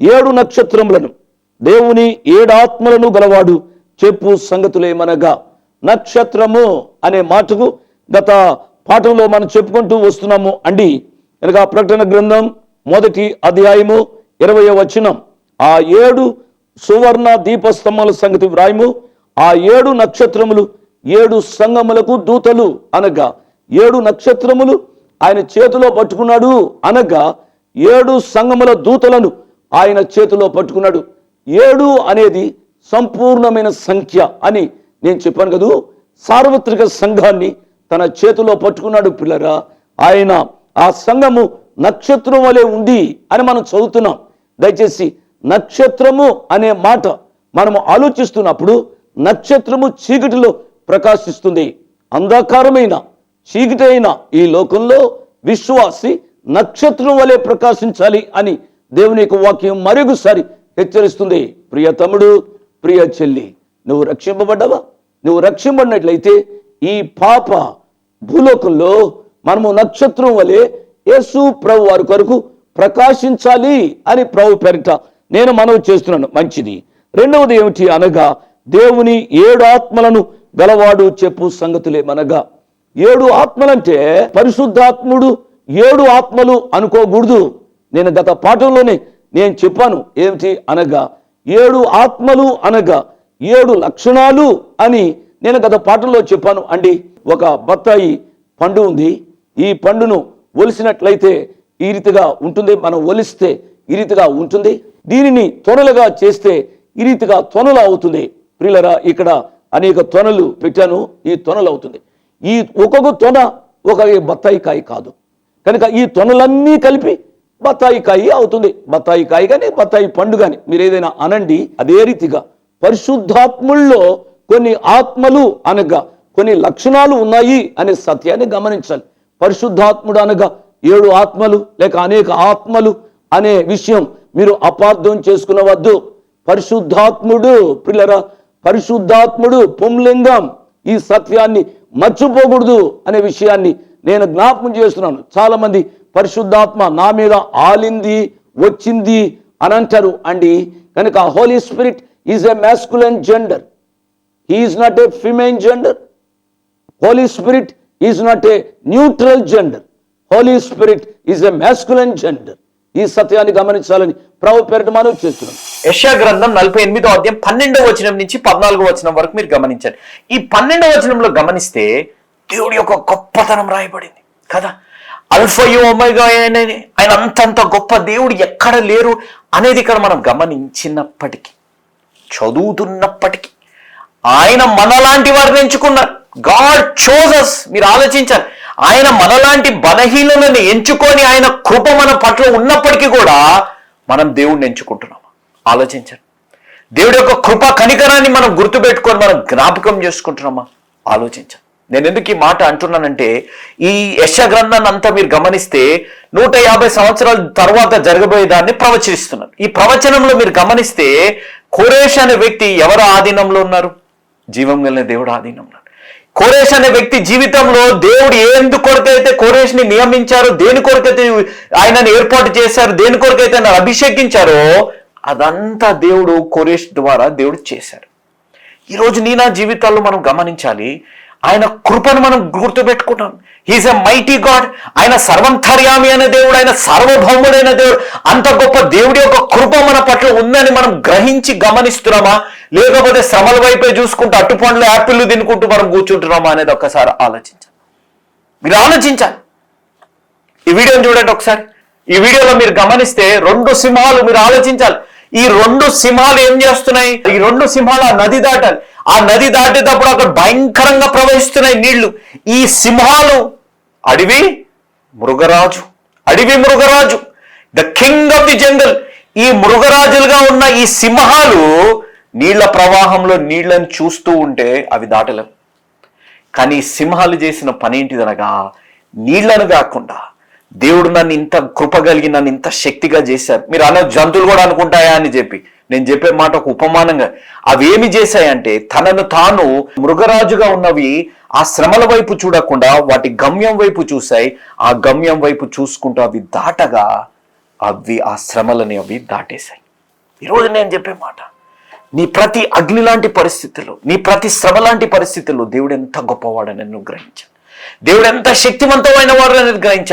ఏడు నక్షత్రములను దేవుని ఏడాత్మలను గలవాడు చెప్పు సంగతులేమనగా నక్షత్రము అనే మాటకు గత పాఠంలో మనం చెప్పుకుంటూ వస్తున్నాము అండి. కనుక ప్రకటన గ్రంథం మొదటి అధ్యాయము ఇరవై వచనం. ఆ ఏడు సువర్ణ దీపస్తంభముల సంగతి వ్రాయము. ఆ ఏడు నక్షత్రములు ఏడు సంగములకు దూతలు అనగా ఏడు నక్షత్రములు ఆయన చేతిలో పట్టుకున్నాడు అనగా ఏడు సంగముల దూతలను ఆయన చేతిలో పట్టుకున్నాడు. ఏడు అనేది సంపూర్ణమైన సంఖ్య అని నేను చెప్పాను కదూ. సార్వత్రిక సంఘాన్ని తన చేతిలో పట్టుకున్నాడు పిల్లరా. ఆయన ఆ సంఘము నక్షత్రం వలె ఉంది అని మనం చదువుతున్నాం. దయచేసి నక్షత్రము అనే మాట మనము ఆలోచిస్తున్నప్పుడు నక్షత్రము చీకటిలో ప్రకాశిస్తుంది. అంధకారమైన చీకటి అయిన ఈ లోకంలో విశ్వాసి నక్షత్రం వలె ప్రకాశించాలి అని దేవుని యొక్క వాక్యం మరొకసారి హెచ్చరిస్తుంది. ప్రియ తమ్ముడు ప్రియ చెల్లి నువ్వు రక్షింపబడ్డావా? నువ్వు రక్షింపడినట్లయితే ఈ పాప భూలోకంలో మనము నక్షత్రం వలె యేసు ప్రభు వారి కొరకు ప్రకాశించాలి అని ప్రభు పెరట నేను మనవి చేస్తున్నాను. మంచిది. రెండవది ఏమిటి అనగా దేవుని ఏడు ఆత్మలను గలవాడు చెప్పు సంగతులేమనగా ఏడు ఆత్మలంటే పరిశుద్ధాత్ముడు ఏడు ఆత్మలు అనుకోకూడదు. నేను గత పాఠంలోనే నేను చెప్పాను ఏమిటి అనగా ఏడు ఆత్మలు అనగా ఏడు లక్షణాలు అని నేను గత పాఠంలో చెప్పాను. అండి ఒక బత్తాయి పండు ఉంది. ఈ పండును ఒలిసినట్లయితే ఈ రీతిగా ఉంటుంది. మనం ఒలిస్తే ఈ రీతిగా ఉంటుంది. దీనిని తొనలుగా చేస్తే ఈ రీతిగా తొనలు అవుతుంది. ప్రియులరా ఇక్కడ అనేక తొనలు పెట్టాను. ఈ తొనలు అవుతుంది. ఈ ఒక్కొక్క తొన ఒక బత్తాయి కాయ కాదు. కనుక ఈ తొనలన్నీ కలిపి బత్తాయి కాయి అవుతుంది. బత్తాయి కాయి కానీ బత్తాయి పండు కానీ మీరు ఏదైనా అనండి అదే రీతిగా పరిశుద్ధాత్ముల్లో కొన్ని ఆత్మలు అనగా కొన్ని లక్షణాలు ఉన్నాయి అనే సత్యాన్ని గమనించాలి. పరిశుద్ధాత్ముడు అనగా ఏడు ఆత్మలు లేక అనేక ఆత్మలు అనే విషయం మీరు అపార్థం చేసుకునవద్దు. పరిశుద్ధాత్ముడు పిల్లరా పరిశుద్ధాత్ముడు పుంలింగం ఈ సత్యాన్ని మర్చిపోకూడదు అనే విషయాన్ని నేను జ్ఞాపకం చేస్తున్నాను. చాలామంది పరిశుద్ధాత్మ నా మీద ఆలింది వచ్చింది అని అంటారు. అండి కనుక holy spirit is a masculine gender he is not a feminine gender holy spirit is not a neutral gender holy spirit is a masculine gender ఈ సత్యాన్ని గమనించాలని ప్రభు పేరిట మనం చేస్తున్నాం. యశా గ్రంథం నలభై ఎనిమిదో అధ్యాయం పన్నెండవ వచనం నుంచి పద్నాలుగో వచనం వరకు మీరు గమనించండి. ఈ పన్నెండవ వచనంలో గమనిస్తే దేవుడి యొక్క గొప్పతనం రాయబడింది. కదా? అల్ఫయో ఒమేగా ఆయన ఆయన అంతంత గొప్ప దేవుడు ఎక్కడ లేరు అనేది ఇక్కడ మనం గమనించినప్పటికీ చదువుతున్నప్పటికీ ఆయన మనలాంటి వారిని ఎంచుకున్నారు. గాడ్ చోజస్ మీరు ఆలోచించారు ఆయన మనలాంటి బలహీనలను ఎంచుకొని ఆయన కృప మన పట్ల ఉన్నప్పటికీ కూడా మనం దేవుణ్ణి ఎంచుకుంటున్నాం. ఆలోచించండి. దేవుడి యొక్క కృప కనికరాన్ని మనం గుర్తుపెట్టుకొని మనం జ్ఞాపకం చేసుకుంటున్నామా? ఆలోచించండి. నేను ఎందుకు ఈ మాట అంటున్నానంటే ఈ యశ గ్రంథాన్ని అంతా మీరు గమనిస్తే నూట యాభై సంవత్సరాల తర్వాత జరగబోయే దాన్ని ప్రవచనిస్తున్నారు. ఈ ప్రవచనంలో మీరు గమనిస్తే కోరేష్ అనే వ్యక్తి ఎవరు ఆధీనంలో ఉన్నారు? జీవం కలిగిన దేవుడు ఆధీనంలో ఉన్నారు. కోరేష్ అనే వ్యక్తి జీవితంలో దేవుడు ఎందుకు కొరకైతే కోరేష్ని నియమించారో దేని కొరకైతే ఆయనను ఏర్పాటు చేశారు దేని కొరకైతే ఆయన అభిషేకించారో అదంతా దేవుడు కోరేష్ ద్వారా దేవుడు చేశారు ఈరోజు నీ నా జీవితాల్లో మనం గమనించాలి ఆయన కృపను మనం గుర్తుపెట్టుకుంటాం. హీజ్ ఎ మైటీ గాడ్ ఆయన సర్వంతర్యామి అనే దేవుడు ఆయన సార్వభౌముడైన దేవుడు. అంత గొప్ప దేవుడి యొక్క కృప మన పట్ల ఉందని మనం గ్రహించి గమనిస్తున్నామా? లేకపోతే శ్రమల వైపే చూసుకుంటూ అట్టుపండ్లు యాపిళ్ళు తినుకుంటూ మనం కూర్చుంటున్నామా అనేది ఒక్కసారి ఆలోచించాలి. మీరు ఆలోచించాలి. ఈ వీడియోని చూడండి ఒకసారి. ఈ వీడియోలో మీరు గమనిస్తే రెండు సింహాలు మీరు ఆలోచించాలి. ఈ రెండు సింహాలు ఏం చేస్తున్నాయి? ఈ రెండు సింహాలు ఆ నది దాటాలి. ఆ నది దాటేటప్పుడు అక్కడ భయంకరంగా ప్రవహిస్తున్నాయి నీళ్ళు. ఈ సింహాలు అడవి మృగరాజు అడవి మృగరాజు the king of the jungle ఈ మృగరాజులుగా ఉన్న ఈ సింహాలు నీళ్ళ ప్రవాహంలో నీళ్ళను చూస్తూ ఉంటే అవి దాటలేవు. కానీ సింహాలు చేసిన పని ఏంటిదనగా నీళ్ళను కాకుండా దేవుడు నన్ను ఇంత కృప కలిగి నన్ను ఇంత శక్తిగా చేశారు. మీరు అన్న జంతువులు కూడా అనుకుంటాయా అని చెప్పి. నేను చెప్పే మాట ఒక ఉపమానంగా. అవి ఏమి చేశాయంటే తనను తాను మృగరాజుగా ఉన్నవి ఆ శ్రమల వైపు చూడకుండా వాటి గమ్యం వైపు చూశాయి. ఆ గమ్యం వైపు చూసుకుంటూ అవి దాటగా అవి ఆ శ్రమలని అవి దాటేశాయి. ఈరోజు నేను చెప్పే మాట నీ ప్రతి అగ్ని లాంటి పరిస్థితుల్లో నీ ప్రతి శ్రమ లాంటి పరిస్థితుల్లో దేవుడు ఎంత గొప్పవాడని నువ్వు గ్రహించాను. దేవుడు ఎంత శక్తివంతమైన వాడని గ్రహించాను.